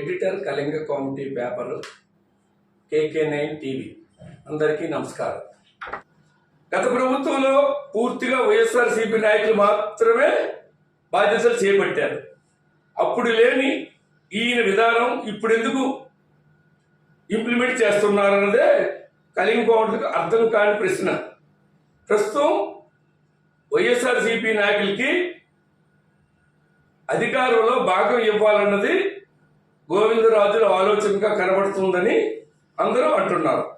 Editor Kalinga comedy paper KK nine TV. అందరికీ నమస్కారం. గత ప్రభుత్వంలో పూర్తిగా వైఎస్ఆర్సీపీ నాయకులు మాత్రమే బాధ్యతలు చేపట్టారు. అప్పుడు లేని ఈయన విధానం ఇప్పుడు ఎందుకు ఇంప్లిమెంట్ చేస్తున్నారన్నదే కళింగ కౌంటర్కి అర్థం కాని ప్రశ్న. ప్రస్తుతం వైఎస్ఆర్సీపీ నాయకులకి అధికారంలో భాగం ఇవ్వాలన్నది గోవిందరాజుల ఆలోచనగా కనబడుతుందని అందరూ అంటున్నారు.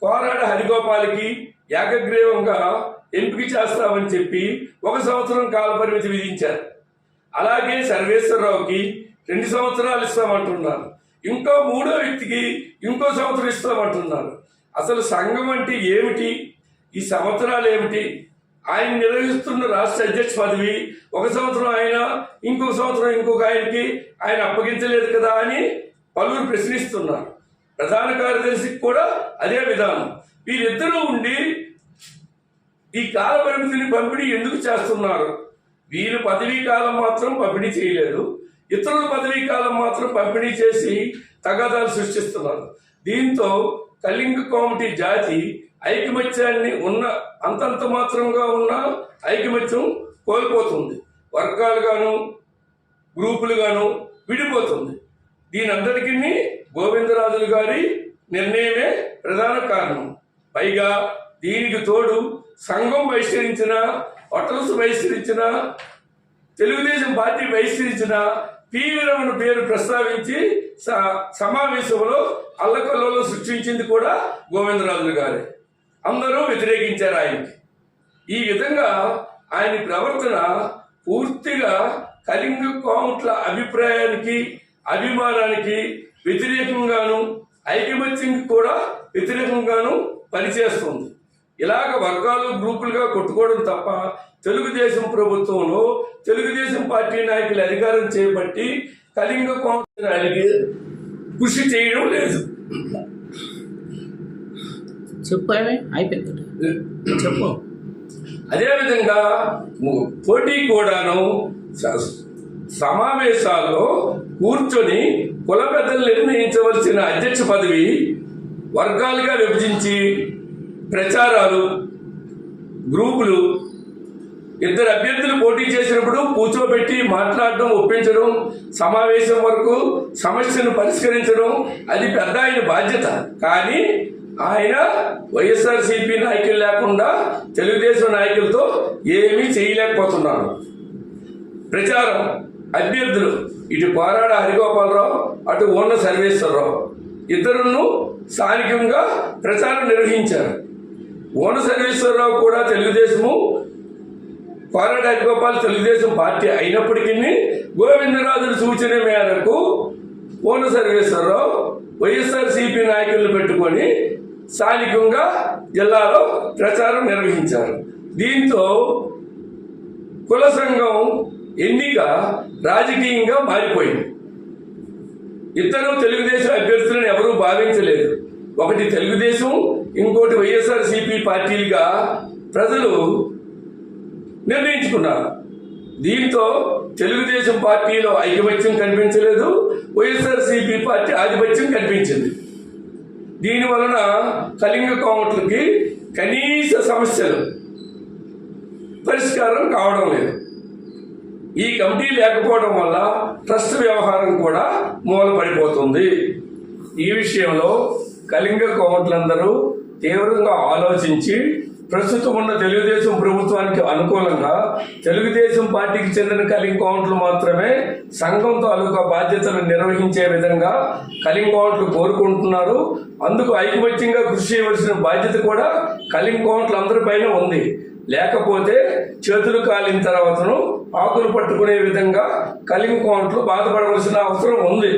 కోరాడ హరిగోపాల్కి ఏకగ్రీవంగా ఎంపిక చేస్తామని చెప్పి ఒక సంవత్సరం కాల పరిమితి విధించారు. అలాగే సర్వేశ్వరరావుకి రెండు సంవత్సరాలు ఇస్తామంటున్నారు. ఇంకో మూడో వ్యక్తికి ఇంకో సంవత్సరం ఇస్తామంటున్నారు. అసలు సంఘం అంటే ఏమిటి? ఈ సంవత్సరాలు ఏమిటి? ఆయన నిర్వహిస్తున్న రాష్ట్ర అధ్యక్ష పదవి ఒక సంవత్సరం ఆయన ఇంకొక సంవత్సరం ఇంకొక ఆయనకి ఆయన అప్పగించలేదు కదా అని పలువురు ప్రశ్నిస్తున్నారు. ప్రధాన కార్యదర్శికి కూడా అదే విధానం. వీరిద్దరూ ఉండి ఈ కాల పరిమితిని పంపిణీ ఎందుకు చేస్తున్నారు? వీరు పదవీ కాలం మాత్రం పంపిణీ చేయలేదు. ఇతరుల పదవీ కాలం మాత్రం పంపిణీ చేసి తగాదాలు సృష్టిస్తున్నారు. దీంతో కళింగ కోమటి జాతి ఐకమత్యాన్ని ఉన్న అంతంత మాత్రంగా ఉన్న ఐకమత్యం కోల్పోతుంది. వర్గాలుగాను గ్రూపులుగాను విడిపోతుంది. దీని అందరికీ గోవిందరాజులు గారి నిర్ణయమే ప్రధాన కారణం. పైగా దీనికి తోడు సంఘం బహిష్కరించిన హోటల్స్ బహిష్కరించిన తెలుగుదేశం పార్టీ బహిష్కరించిన పివి రమణ పేరు ప్రస్తావించి స- సమావేశంలో అల్లకల్లోలం సృష్టించింది కూడా గోవిందరాజులు గారే. అందరూ వ్యతిరేకించారు ఆయనకి. ఈ విధంగా ఆయన ప్రవర్తన పూర్తిగా కళింగ కోమట్ల అభిప్రాయానికి అభిమానానికి వ్యతిరేకంగాను ఐకమత్యంకి కూడా వ్యతిరేకంగాను పనిచేస్తుంది. ఇలాగ వర్గాలు గ్రూపులుగా కొట్టుకోవడం తప్ప తెలుగుదేశం ప్రభుత్వంలో తెలుగుదేశం పార్టీ నాయకులు అధికారం చేపట్టి కళింగ కోమటానికి కృషి చేయడం లేదు. చెప్పు అయిపోయింది చెప్పు. అదేవిధంగా పోటీ కూడాను సమావేశాల్లో కూర్చొని కుల పెద్దలు నిర్ణయించవలసిన అధ్యక్ష పదవి వర్గాలుగా విభజించి ప్రచారాలు గ్రూపులు ఇద్దరు అభ్యర్థులు పోటీ చేసినప్పుడు కూర్చోబెట్టి మాట్లాడడం ఒప్పించడం సమావేశం వరకు సమస్యను పరిష్కరించడం అది పెద్ద ఆయన బాధ్యత. కానీ ఆయన వైఎస్ఆర్సీపీ నాయకులు లేకుండా తెలుగుదేశం నాయకులతో ఏమీ చేయలేకపోతున్నారు. ప్రచారం అభ్యర్థులు ఇటు పోరాడ హరిగోపాలరావు అటు ఉన్న సర్వేశ్వరరావు ఇద్దరును స్థానికంగా ప్రచారం నిర్వహించారు. ఓన సర్వేశ్వరరావు కూడా తెలుగుదేశము కోరాడ గోపాల్ తెలుగుదేశం పార్టీ అయినప్పటికీ గోవిందరాజుల సూచన మేరకు ఓన సర్వేశ్వరరావు వైఎస్ఆర్సిపి నాయకులను పెట్టుకొని స్థానికంగా జిల్లాలో ప్రచారం నిర్వహించారు. దీంతో కుల సంఘం ఎన్నిక రాజకీయంగా మారిపోయింది. ఇద్దరు తెలుగుదేశం అభ్యర్థులను ఎవరూ భావించలేదు. ఒకటి తెలుగుదేశం ఇంకోటి వైఎస్ఆర్సీపీ పార్టీలుగా ప్రజలు నిర్ణయించుకున్నారు. దీంతో తెలుగుదేశం పార్టీలో ఐకమత్యం కనిపించలేదు. వైఎస్ఆర్సీపీ పార్టీ ఆధిపత్యం కనిపించింది. దీని వలన కళింగ కోమట్లకి కనీస సమస్యలు పరిష్కారం కావడం లేదు. ఈ కమిటీ లేకపోవడం వల్ల ట్రస్ట్ వ్యవహారం కూడా మూలపడిపోతుంది. ఈ విషయంలో కళింగ కోమట్లందరూ తీవ్రంగా ఆలోచించి ప్రస్తుతం ఉన్న తెలుగుదేశం ప్రభుత్వానికి అనుకూలంగా తెలుగుదేశం పార్టీకి చెందిన కలింకౌంట్లు మాత్రమే సంఘం తాలూకా బాధ్యతలు నిర్వహించే విధంగా కలింకౌంట్లు కోరుకుంటున్నారు. అందుకు ఐకమత్యంగా కృషి చేయవలసిన బాధ్యత కూడా కలింకౌంట్లు అందరిపైన ఉంది. లేకపోతే చేతులు కాలిన తర్వాతను ఆకులు పట్టుకునే విధంగా కలింకౌంట్లు బాధపడవలసిన అవసరం ఉంది.